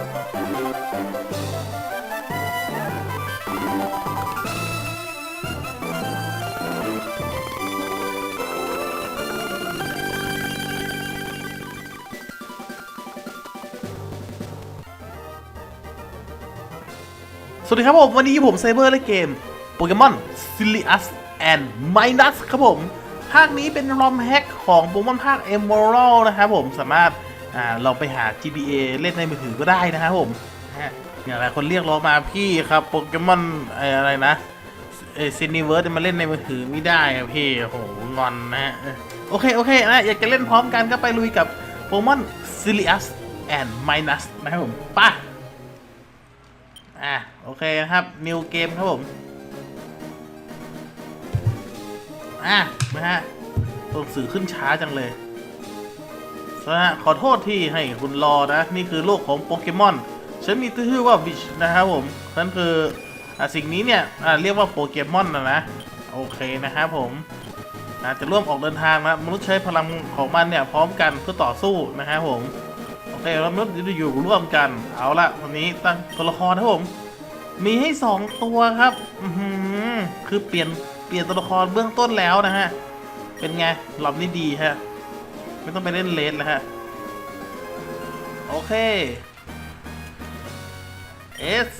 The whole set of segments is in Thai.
สวัสดีครับผม วันนี้ผมไซเบอร์เล่นเกมโปเกมอนซิลิอัสแอนด์ไมนัสครับผม ภาคนี้เป็นรอมแฮกของโปเกมอนภาค e m e r a l d นะครับผมสามารถ อ่าลองไปหา GBA เล่นในมือถือก็ได้นะครับผมอย่างหลายคนเรียกร้องมาพี่ครับโปเกมอนอะไรนะเอซินิเวิร์สมาเล่นในมือถือไม่ได้อะพี่โหงอนนะฮะโอเค โอเคนะอยากจะเล่นพร้อมกันก็ไปลุยกับโปเกมอนซิลิอัสแอนด์ไมนัสนะครับผมป้าอะโอเคนะครับนิวเกมครับผมอะนะฮะตัวสื่อขึ้นช้าจังเลย นะฮะขอโทษที่ให้คุณรอนะ นี่คือโลกของโปเกมอน ฉันมีชื่อว่าวิชนะครับผมนั่นคืออะสิ่งนี้เนี่ยอะเรียกว่าโปเกมอนนะนะ โอเคนะครับผมอาจะร่วมออกเดินทางนะมนุษย์ใช้พลังของมันเนี่ยพร้อมกันเพื่อต่อสู้นะครับผมโอเคแล้วมนุษย์จะอยู่ร่วมกัน เอาละวันนี้ตั้งตัวละครนะผม มีให้สองตัวครับอืคือเปลี่ยนเปลี่ยนตัวละครเบื้องต้นแล้วนะฮะเป็นไงรอบนี้ดีฮะ ไม่ต้องไปเล่นเลสแล้วฮะ โอเค S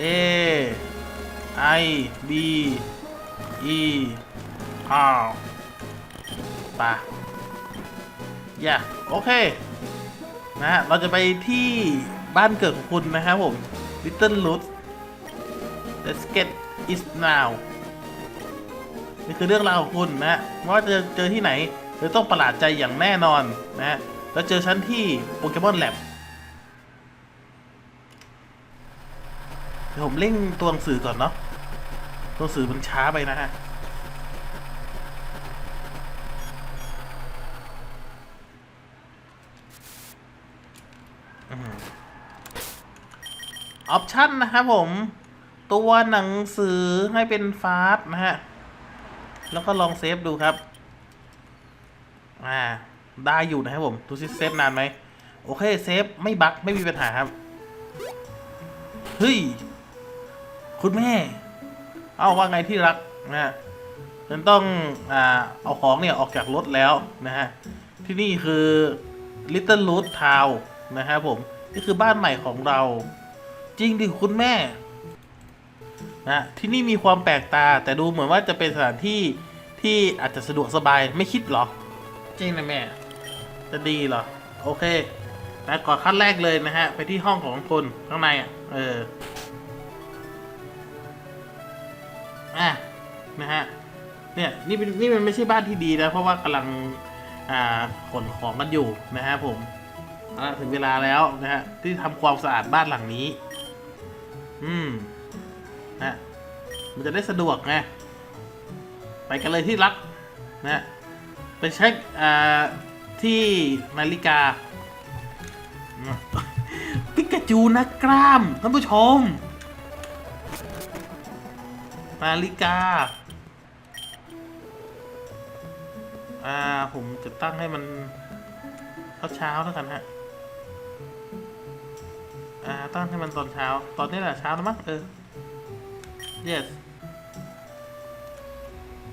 A I B E R ปะอย่าโอเค นะฮะ เราจะไปที่บ้านเกิดของคุณนะครับผม Little Root Let's get it now นี่คือเรื่องราวของคุณนะฮะไม่ว่าจะเจอที่ไหน เธอต้องประหลาดใจอย่างแน่นอนนะฮะแล้วเจอฉันที่โปเกมอนแลบเดี๋ยวผมเร่งตัวหนังสือก่อนเนาะตัวหนังสือมันช้าไปนะฮะออปชันนะครับผม ตัวหนังสือให้เป็นฟาสต์นะฮะ แล้วก็ลองเซฟดูครับ อ่า ได้อยู่นะครับผมดูซิเซฟนานไหม โอเค เซฟ ไม่บั๊กไม่มีปัญหาครับ เฮ้ย คุณแม่ เอาว่าไงที่รักนะฮะฉันต้องอ่าเอาของเนี่ย ออกจากรถแล้วนะฮะ ที่นี่คือ Little Root Town นะครับผม นี่คือบ้านใหม่ของเรา จริงดิคุณแม่นะที่นี่มีความแปลกตาแต่ดูเหมือนว่าจะเป็นสถานที่ที่อาจจะสะดวกสบายไม่คิดหรอ จริงนะแม่ จะดีเหรอ โอเคนะก่อนขั้นแรกเลยนะฮะ ไปที่ห้องของคุณข้างในอะ เออ อะ นะฮะ เนี่ยนี่เป็นนี่มันไม่ใช่บ้านที่ดีนะ เพราะว่ากำลัง อ่า ขนของกันอยู่นะฮะผมอาละถึงเวลาแล้วนะฮะ ที่ทำความสะอาดบ้านหลังนี้ อืม นะ มันจะได้สะดวกไง ไปกันเลยที่รักนะ ไปเช็คที่นาฬิกาปิกาจูนะกล้ามท่านผู้ชม นาฬิกา อ่า ผมจะตั้งให้มันเช้าๆแล้วกันฮะ อ่า ตั้งให้มันตอนเช้า ตอนนี้แหละเช้าแล้วมั้งเออ yes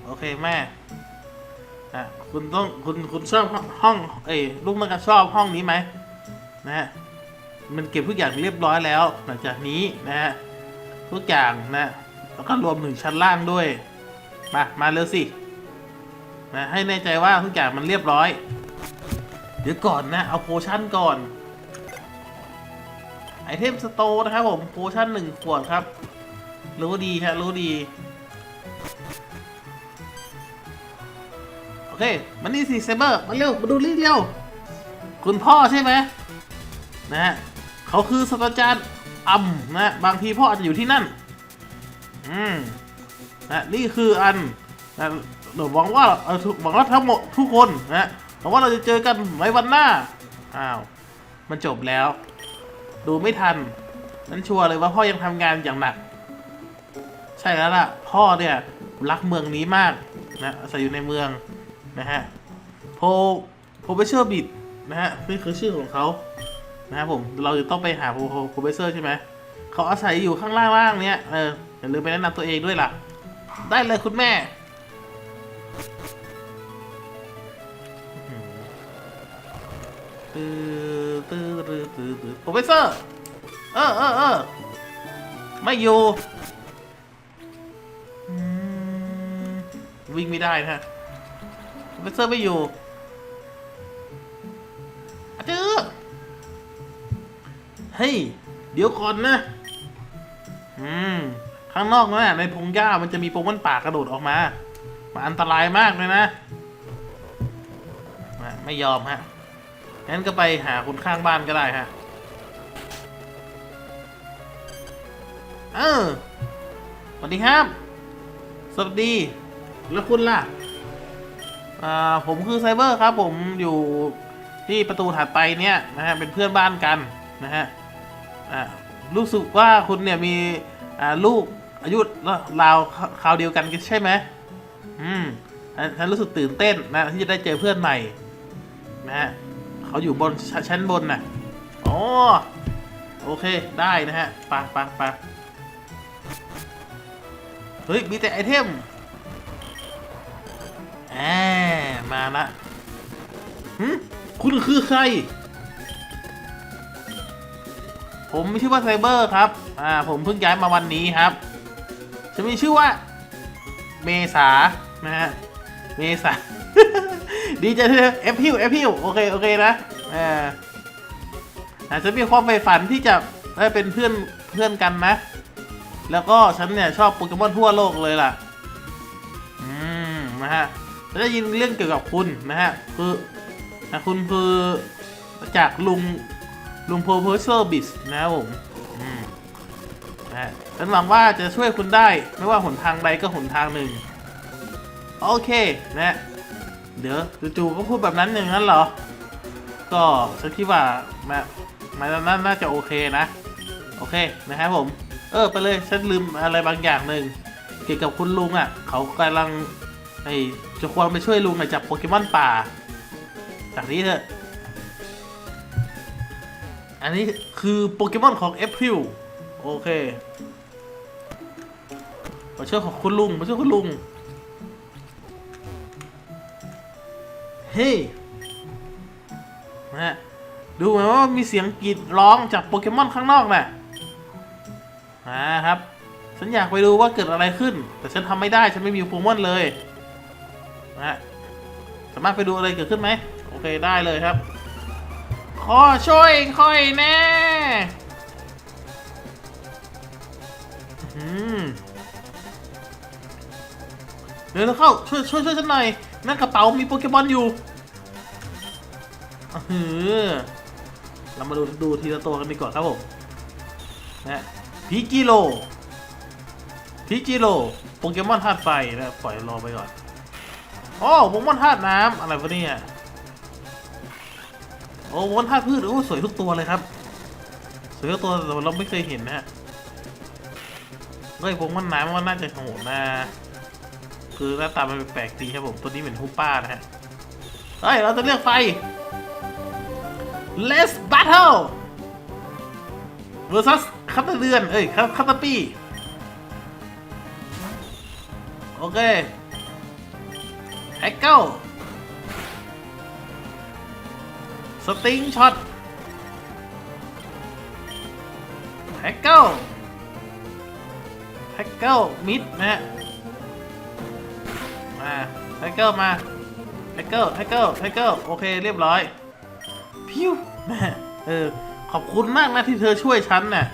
โอเค แม่ อะคุณต้องคุณคุณชอบห้องเอ้ยลูกมันก็ชอบห้องนี้ไหมนะฮะมันเก็บทุกอย่างเรียบร้อยแล้ว หลังจากนี้นะฮะทุกอย่างนะแล้วก็รวมถึงชั้นล่างด้วย มามาเร็วสินะให้แน่ใจว่าทุกอย่างมันเรียบร้อย เดี๋ยวก่อนนะ เอาโพชั่นก่อนไอเทมสโตนะครับผมโพชั่นหนึ่งขวดครับ รู้ดีฮะรู้ดี อเคมานี่สิเซเบอร์มาเร็วมาดูนี่เร็วคุณพ่อใช่ไหมนะฮะเขาคือศาสตราจารย์อ่ำนะบางทีพ่ออาจจะอยู่ที่นั่น อืมนะนี่คืออันนะเดี๋ยวหวังว่าเออหวังว่าทั้งหมดทุกคนนะหวังว่าเราจะเจอกันในวันหน้าอ้าวมันจบแล้ว ดูไม่ทันนั้นชัวร์เลยว่าพ่อยังทำงานอย่างหนัก ใช่แล้วล่ะ พ่อเนี่ยรักเมืองนี้มากนะอาศัยอยู่ในเมือง นะฮะโพโพเบเชอร์บิดนะฮะนี่คือชื่อของเขานะครับผมเราจะต้องไปหาโปรเฟสเซอร์ใช่ไหมเขาอาศัยอยู่ข้างล่างล่างเนี้ยเอออย่าลืมไปแนะนำตัวเองด้วยล่ะ ได้เลยคุณแม่ตื้อตื้อตื้อตื้อตื้อโปรเฟสเซอร์ เออเออเออไม่อยู่ วิ่งไม่ได้นะฮะ เสเซอร์ไม่อยู่อะจื้อเฮ้ย เดี๋ยวก่อนนะ อืม ข้างนอกนั่นน่ะในพงหญ้ามันจะมีโปงมันป่ากระโดดออกมา มันอันตรายมากเลยนะอะไม่ยอมฮะ งั้นก็ไปหาคนข้างบ้านก็ได้ฮะ เออสวัสดีครับ สวัสดี แล้วคุณล่ะ อ่าผมคือไซเบอร์ครับ ผมอยู่ที่ประตูถัดไปเนี่ยนะฮะเป็นเพื่อนบ้านกันนะฮะอ่ารู้สึกว่าคุณเนี่ยมีอ่าลูกอายุราวคราวเดียวกันใช่ไหมอืมฉันรู้สึกตื่นเต้นนะที่จะได้เจอเพื่อนใหม่นะฮะเขาอยู่บนชชั้นบนน่ะอ๋อโอเคได้นะฮะไปะปะปะเฮ้ย มีแต่ไอเทม แอบมาละหึคุณคือใคร ผมชื่อว่าไซเบอร์ครับ อ่า ผมเพิ่งย้ายมาวันนี้ครับ จะมีชื่อว่า เมษา นะฮะ เมษา ดีใจที่เอฟพิวเอฟพิวโอเค โอเคนะ อ่าอาจจะมีความใฝ่ฝันที่จะได้เป็นเพื่อนเพื่อนกันนะ แล้วก็ฉันเนี่ยชอบโปเกมอนทั่วโลกเลยล่ะ อืม นะฮะ จะได้ยินเรื่องเกี่ยวกับคุณนะฮะคือนะคุณคือจากลุงลุงโพเพอร์เซอร์บิสนะครับผมนะฮะฉันหวังว่าจะช่วยคุณได้ ไม่ว่าหนทางใดก็หนทางหนึ่ง โอเคนะเดี๋ยวจู่ๆก็พูดแบบนั้นอย่างนั้นเหรอ ก็ฉันคิดว่ามามานาน่าจะโอเคนะ โอเคนะครับผม เออไปเลยฉันลืมอะไรบางอย่างหนึ่งเกี่ยวกับคุณลุงอะ เขากำลัง ไอ้จะควรไปช่วยลุงหน่อยจับโปเกมอนป่า จากนี้เถอะ อันนี้คือโปเกมอนของเอฟพิลโอเค มาช่วยของคุณลุง มาช่วยคุณลุง เฮ้ยนะฮะดูเหมือนว่ามีเสียงกรีดร้องจากโปเกมอนข้างนอกน่ะอ่าครับ ฉันอยากไปดูว่าเกิดอะไรขึ้น แต่ฉันทำไม่ได้ ฉันไม่มีโปเกมอนเลย นะฮะสามารถไปดูอะไรเกิดขึ้นไหมโอเคได้เลยครับ ขอช่วยค่อยแน่เดี๋ยวเราเข้าช่วยช่วยช่วยฉันหน่อยนั่นกระเป๋ามีโปเกมอนอยู่เออเรามาดูดูทีละตัวกันดีกว่าครับผมนะพิกิโลพิกิโลโปเกมอนธาตุไฟนะปล่อยรอไปก่อน อ๋อโปเกมอนธาตุน้ำอะไรวะเนี่ยโอ้โปเกมอนธาตุพืชโอ้สวยทุกตัวเลยครับ สวยทุกตัวแต่เราไม่เคยเห็นนะฮะเฮ้ยโปเกมอนน้ำมันน่าจะโหดนะคือหน้าตามันแปลกดีครับผมตัวนี้เหมือนฮูป้านะฮะเฮ้ยเราจะเลือกไฟ Let's battle versus คัตเตอร์เดือนเอ้ยคัตเตอร์ปี้โอเค แฮกเกิลสติงช็อตแฮกเกิลแฮกเกิลมิดนะฮะมาไทเกอร์มาไทเกอร์ไทเกอร์ไทเกอร์โอเคเรียบร้อย พิวแม่เออ ขอบคุณมากนะที่เธอช่วยฉันน่ะ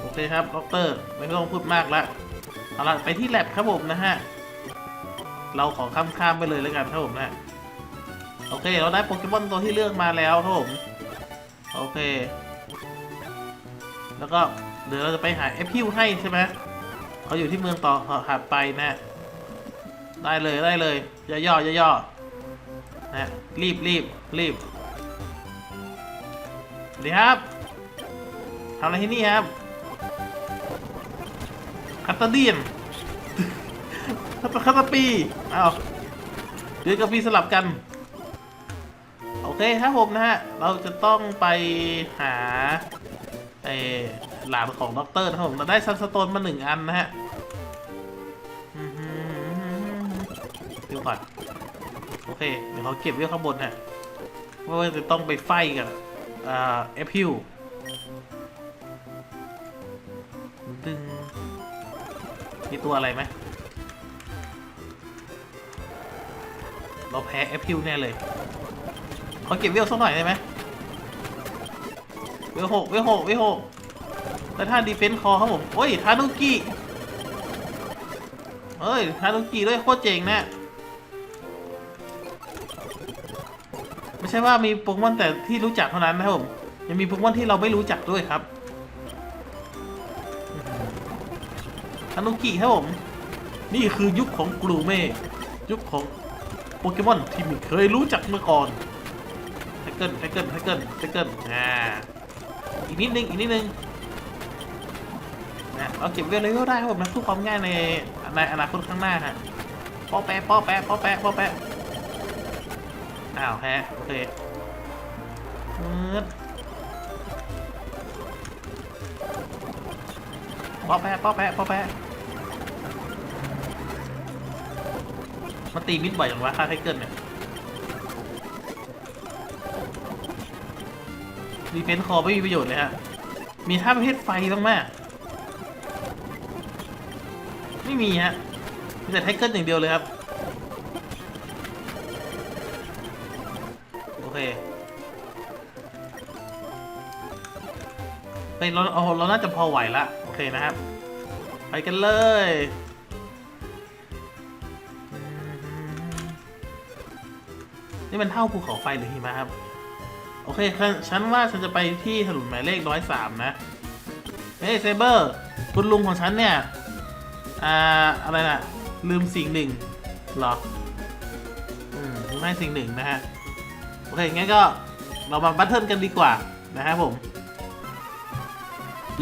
โอเคครับ ด็อกเตอร์ ไม่ต้องพูดมากละเอาละไปที่แลบครับผมนะฮะ เราขอข้ามข้ามไปเลยแล้วกันครับผมนะโอเค เราได้โปเกมอนตัวที่เลือกมาแล้วครับผมโอเค แล้วก็เดี๋ยวเราจะไปหาเอพิวให้ใช่ไหมเขาอยู่ที่เมืองต่อถัดไปนะ ได้เลยได้เลยย่อย่อย่อย่อนะรีบรีบรีบสวัสดีครับทำอะไรที่นี่ครับคัตเตอร์ดีน คัตเตอร์คัตเตอร์ปีอ้าวเดือนกับปีสลับกัน โอเคครับผมนะฮะ เราจะต้องไปหาไอหลานของด็อกเตอร์นะครับผมเราได้ซันสโตนมาหนึ่งอันนะฮะเดี๋ยวก่อนโอเค เดี๋ยวเขาเก็บไว้ข้างบนฮะว่าจะต้องไปไฟกับเอพิวดึงมีตัวอะไรไหม เราแพ้เอพิวแน่เลยขอเก็บเวลสักหน่อยได้ไหมเวลหกเวลหกเวลหกแล้วท่าดีเฟนส์คอครับผมโอ้ยทานุกิเอ้ยทานุกิด้วยโคตรเจ๋งนะไม่ใช่ว่ามีโปเกมอนแต่ที่รู้จักเท่านั้นนะครับผมยังมีโปเกมอนที่เราไม่รู้จักด้วยครับทานุกิครับผมนี่คือยุคของกลูเม่ยุคของ เกมอนที่ไม่เคยรู้จักมาก่อนไทเกิลไทเกิลไทเกิลไทเกิลอ่าอีกนิดนึงอีกนิดนึงนะเราเก็บเวลเลเวลได้ครับผมนะเพื่อความง่ายในในอนาคตข้างหน้าฮะป้อแปะป้อแปะป้อแปะป้อแปะอ้าวแฮะโอเคมืดป้อแปะป้อแปะป้อแปะ มาตีมิดบ่อยอย่างวะค่าไทเกิลเนี่ยดีเฟนคอไม่มีประโยชน์เลยฮะ มีท่าประเภทไฟบ้างไหมไม่มีฮะ มีแต่ไทเกิลอย่างเดียวเลยครับ โอเคเฮ้ยเราเอาเราน่าจะพอไหวละ โอเคนะครับ ไปกันเลย นี่มันเท่าภูเขาไฟหรือหิมะครับ โอเคฉันว่าฉันจะไปที่ถนนหมายเลขร้อยสามนะเฮ้ยเซเบอร์คุณลุงของฉันเนี่ย อ่า อะไรนะลืมสิ่งหนึ่งหรอ อืมลืมให้สิ่งหนึ่งนะฮะ โอเค งั้นก็เรามาบัตเทิลกันดีกว่า นะครับผม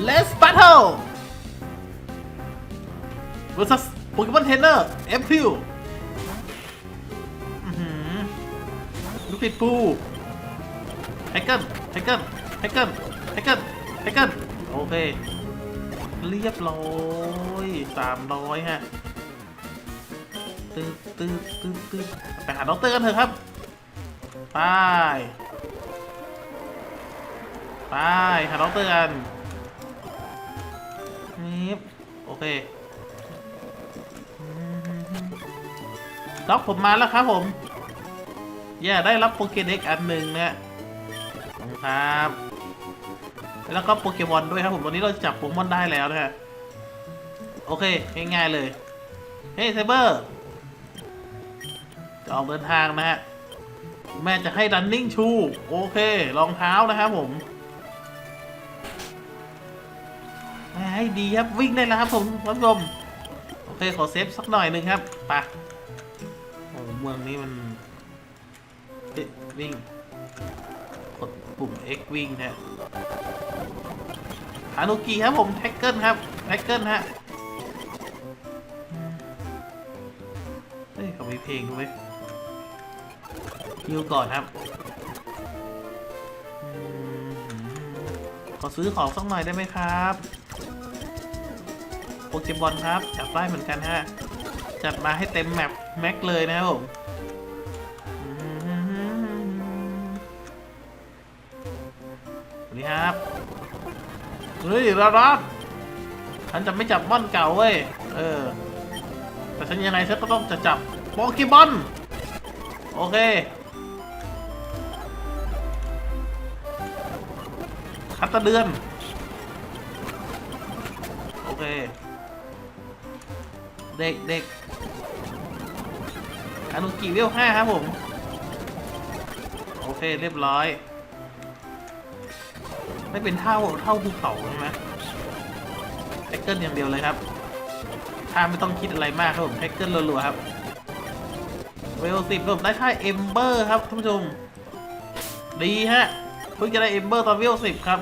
Let's battle versus Pokemon Trainer F ลูกปิดปูไฮกเกิลไฮกเกิลไฮกเกิลไฮกเกิลไฮกเกิลโอเค เรียบร้อยสามร้อยฮะตืดตืดตืดตืดไปหาด็อกเตอร์กันเถอะครับไปไปหาด็อกเตอร์กันนี่โอเคด็อกผมมาแล้วครับผม แย่ได้รับโปเกเด็กอันหนึ่งนะครับ แล้วก็โปเกมอนด้วยครับผมตอนนี้เราจับโปเกมอนได้แล้วนะฮะโอเค ง่ายๆเลย เฮ้ยไซเบอร์จะออกเดินทางนะฮะ แม่จะให้ running shoe โอเค รองเท้านะครับผมให้ดีครับ วิ่งได้แล้วครับผมท่านผู้ชม โอเค ขอเซฟสักหน่อยหนึ่งครับไปโอ้เมืองนี้มัน เอ๊ะวิ่ง กดปุ่ม X วิ่งฮะฮานุกิครับผมแท็กเกิลครับแท็กเกิลฮะเฮ้ยเขามีเพลงด้วยยิวก่อนครับ ขอซื้อของสักหน่อยได้ไหมครับโปเกมอนครับจับได้เหมือนกันฮะ จัดมาให้เต็มแมปแม็กเลยนะครับผม ครับ เฮ้ยรอดฉันจะไม่จับม่อนเก่าเว้ย เออ แต่ฉันยังไงฉันก็ต้องจะจับโปเกมอนโอเค คัตเตเดือน โอเค เด็กเด็กอนุกิเวลห้าครับผม โอเค เรียบร้อย ไม่เป็นเท่าเท่าภูเขาใช่ไหมแท็กเกิลอย่างเดียวเลยครับถ้าไม่ต้องคิดอะไรมากครับผมแท็กเกิลรัวๆครับเวลสิบผมได้ค่าเอมเบอร์ครับท่านผู้ชม ดีฮะเพิ่งจะได้เอมเบอร์ตอนเวลสิบครับ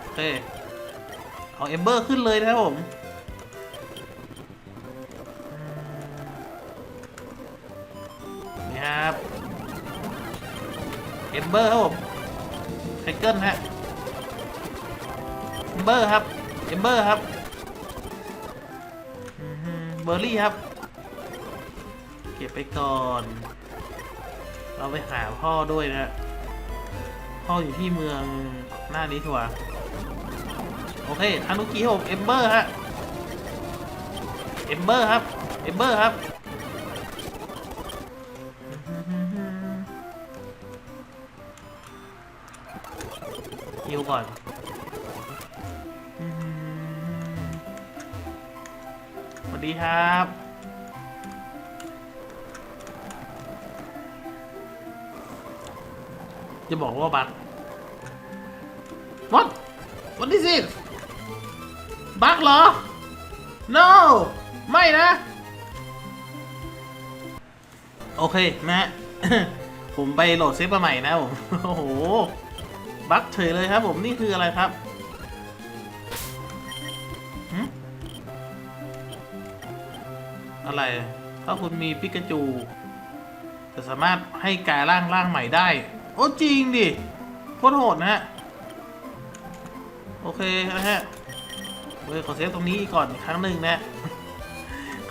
โอเคเอาเอมเบอร์ขึ้นเลยนะครับผมอืม เอมเบอร์ครับผมไทเกิลฮะเอมเบอร์ครับเอมเบอร์ครับเบอร์รี่ครับ เก็บไปก่อน เราไปหาพ่อด้วยนะพ่ออยู่ที่เมืองหน้านี้ทัวโอเคทานุกิครับเอมเบอร์ฮะเอมเบอร์ครับเอมเบอร์ครับ ฮิวก่อนสวัสดีครับจะบอกว่าบัก What What is it บักเหรอ No ไม่นะ โอเคนะฮะผมไปโหลดเซฟมาใหม่นะผม โอ้โห บักเฉยเลยครับผมนี่คืออะไรครับอะไร ถ้าคุณมีปิกาจู จะสามารถให้กายร่างร่างใหม่ได้ โอ้จริงดิโคตรโหดนะฮะ โอเคนะฮะเว้ยขอเซฟตรงนี้ก่อนอีกครั้งหนึ่งนะ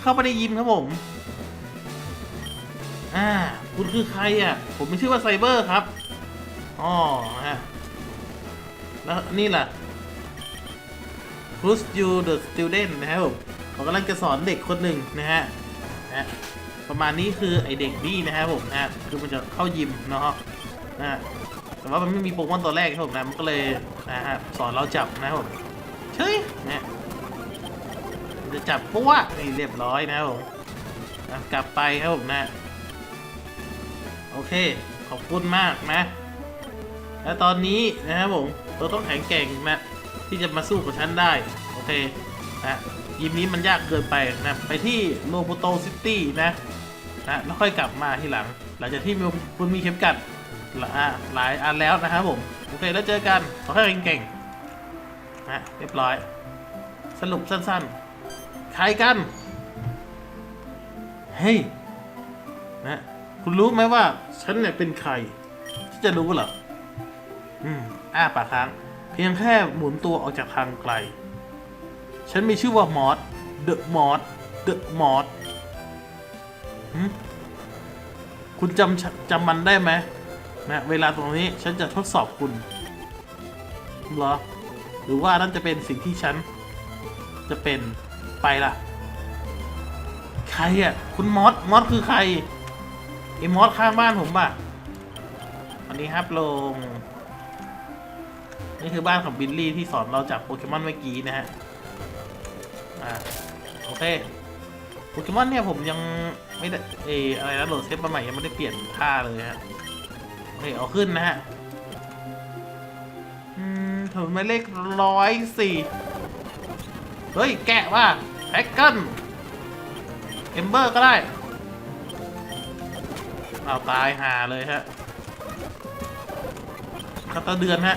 เข้าไปในยิมครับผม อ่า คุณคือใครอะ ผมมีชื่อว่าไซเบอร์ครับ อ๋อฮะ แล้วนี่ล่ะ Who's you the student นะครับผมเขากำลังจะสอนเด็กคนหนึ่งนะฮะนะประมาณนี้คือไอเด็กนี่นะครับผมนะฮะคือมันจะเข้ายิมเนาะนะฮะแต่ว่ามันไม่มีโปเกมอนตัวแรกครับผมนะมันก็เลยนะฮะสอนเราจับนะครับผมเฮ้ยนะจะจับปุ๊วนี่เรียบร้อยนะครับผมนะกลับไปครับผมนะ โอเค ขอบคุณมากนะ และตอนนี้นะครับผม เราต้องแข็งแกร่งนะที่จะมาสู้กับฉันได้ โอเคนะยิมนี้มันยากเกินไปนะไปที่โลโปโตซิตี้นะนะแล้วค่อยกลับมาทีหลัง หลังจากที่มีคุณมีเข็มกัดหลายหลายอันแล้วนะครับผมโอเคแล้วเจอกันขอให้เก่งๆนะเรียบร้อย สรุปสั้นๆใครกันเฮ้ยนะคุณรู้ไหมว่า ฉันเนี่ยเป็นใครฉันจะรู้เหรออืม อ้าปากค้าง เพียงแค่หมุนตัวออกจากทางไกล ฉันมีชื่อว่ามอสเดอะมอสเดอะมอสคุณจำจำมันได้ไหมนะเวลาตรงนี้ฉันจะทดสอบคุณเหรอ หรือว่านั่นจะเป็นสิ่งที่ฉัน จะเป็นไปล่ะ ใครอะ คุณมอสมอสคือใครไอ้มอสข้างบ้านผมป่ะวันนี้ครับลง นี่คือบ้านของบิลลี่ที่สอนเราจับโปเกมอนเมื่อกี้นะฮะ อ่า โอเค โปเกมอนเนี่ยผมยังไม่ได้เอออะไรนะโหลดเซฟมาใหม่ยังไม่ได้เปลี่ยนท่าเลยฮะ โอเค เอาขึ้นนะฮะ อืมถึงมาเลขร้อยสี่เฮ้ย แกะว่าแพ็กเกิลเอมเบอร์ก็ได้เอาตายหาเลยฮะคาตาเดือนฮะ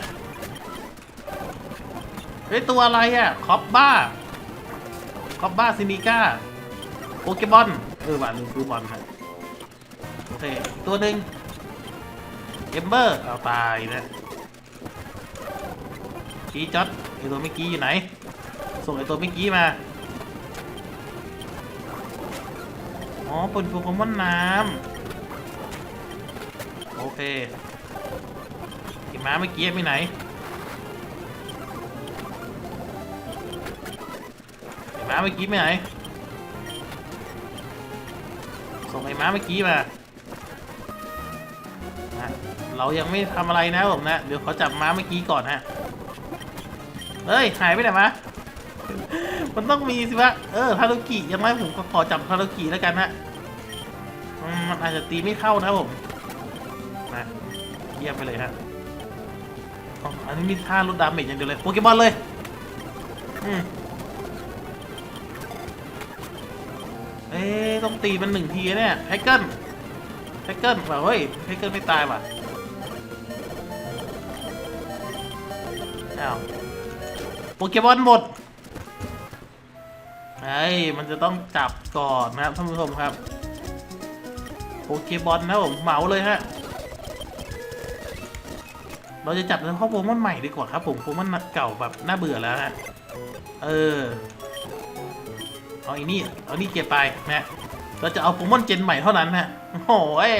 เฮ้ยตัวอะไรอะคอปบ้าคอปบ้าซินิก้าโปเกบอลเออว่าลืมซื้อบอลฮะโอเคตัวหนึ่งเอมเบอร์เอาตายนะกีจ็อตไอตัวเมื่อกี้อยู่ไหน ส่งไอตัวเมื่อกี้มาอ๋อเป็นโปเกมอนน้ำโอเคไอ้ม้าเมื่อกี้ไปไหน ม้าเมื่อกี้ไปไหนส่งไอ้ม้าเมื่อกี้มา เรายังไม่ทำอะไรนะผมนะ เดี๋ยวเขาจับม้าเมื่อกี้ก่อนฮะ เฮ้ย หายไปไหนมา มันต้องมีสิวะ เออทารุกิยังไม่ผมก็ขอจับทารุกิแล้วกันฮะมันอาจจะตีไม่เข้านะผมนะเยี่ยมไปเลยฮะอ๋ออันนี้มีท่าลดดาเมจอย่างเดียวเลย โปเกมอนเลย อืมะต้องตีมันหนึ่งทีนะเนี่ยแฮกเกิลแฮกเกิลว่าเฮ้ยแฮกเกิลไม่ตายว่ะอ้าวโปเกมอนหมดเฮ้มันจะต้องจับก่อนนะครับท่านผู้ชมครับโปเกบอลนะผมเหมาเลยฮะเราจะจับเฉพาะโปเกมอนใหม่ดีกว่าครับผมโปเกมอนเก่าแบบน่าเบื่อแล้วฮะเออ เอาอีนี่เอานี่เก็บไปนะเราจะเอาโปเกมอนเจนใหม่เท่านั้นฮะโอ้ย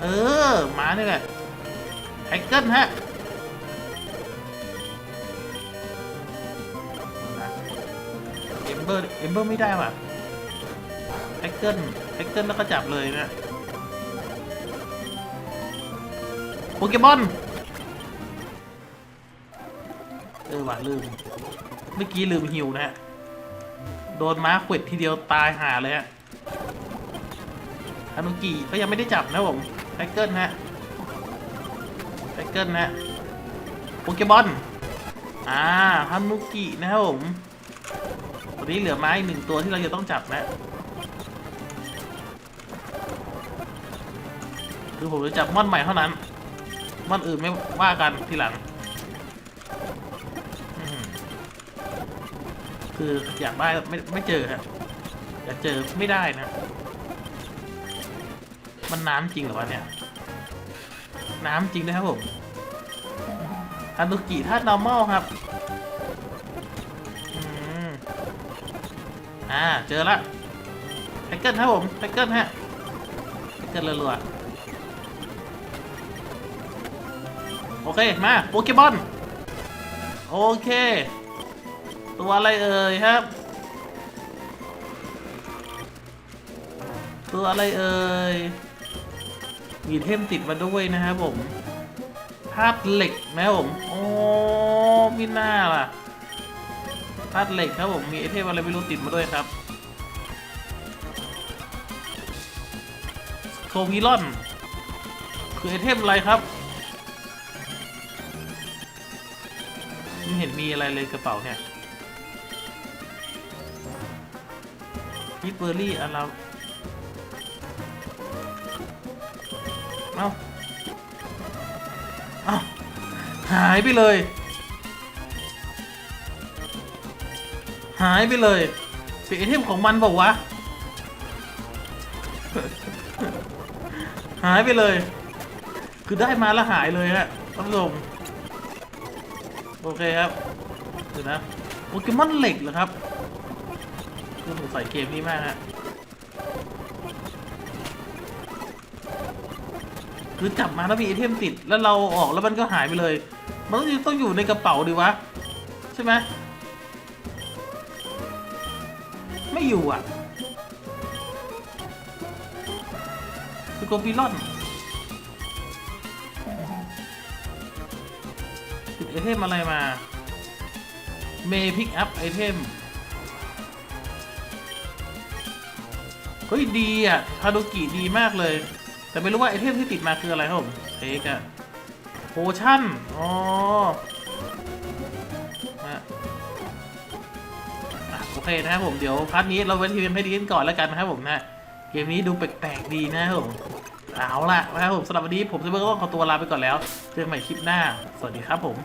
เออมาเนี่ยแหละแฮกเกิลฮะเอมเบอร์เอมเบอร์ไม่ได้ว่ะแฮกเกิลแฮกเกิลแล้วก็จับเลยนะโปเกมอน ออว่ะลืม เมื่อกี้ลืมฮิวนะฮะ โดนม้าขวิดทีเดียวตายหาเลยฮะฮานุกิก็ยังไม่ได้จับนะผมไทเกิลฮะไทเกิลนะฮะโปเกมอนอ่าฮานุกินะครับผมวันนี้เหลือไม้หนึ่งตัวที่เราจะต้องจับนะคือผมจะจับม่อนใหม่เท่านั้นม่อนอื่นไม่ว่ากันทีหลัง คืออยากได้ไม่ไม่เจอครับอยากเจอไม่ได้นะ มันน้ำจริงเหรอวะเนี่ย น้ำจริงนะครับผมฮานุกิถ้า normal ครับอ่า เจอละไทเกิลครับผมไทเกิลฮะไทเกิลรัวๆโอเค มา โปเกมอน โอเค ตัวอะไรเอ่ยครับ ตัวอะไรเอ่ยมีเทมติดมาด้วยนะครับผมธาตุเหล็กนะผม โอ้มีหน้าล่ะธาตุเหล็กครับผม มีไอเทมอะไรไม่รู้ติดมาด้วยครับโควิลอน คือไอเทมอะไรครับ ไม่เห็นมีอะไรเลยกระเป๋าเนี่ย พิทเบอร์รี่อะไรเอ้าเอ้าหายไปเลย หายไปเลยเป็นไอเทมของมันบอกวะ หายไปเลย คือได้มาแล้วหายเลยฮะท่านผู้ชมโอเคครับเดี๋ยวนะโปเกมอนเหล็กเหรอครับ คือผมใส่เกมนี้มากฮะคือจับมาแล้วมีไอเทมติด แล้วเราออกแล้วมันก็หายไปเลย มันต้องอยู่ต้องอยู่ในกระเป๋าดิวะ ใช่ไหมไม่อยู่อะคือโกบิลอนติดไอเทมอะไรมา เมย์พิกอัพไอเทม ฮ้ยดีอะคาโดกิดีมากเลย แต่ไม่รู้ว่าไอเทมที่ติดมาคืออะไรครับผมเทกอะโพชั่นอ๋อนะโอเคนะครับผมเดี๋ยวพาร์ทนี้เราไว้ทีมให้ดีกันก่อนแล้วกันนะครับผมนะเกมนี้ดูแปลกๆดีนะครับผมเอาล่ะนะครับผมสำหรับวันนี้ผมจะเบิร์ก็ขอตัวลาไปก่อนแล้วเจอกันใหม่คลิปหน้า สวัสดีครับผม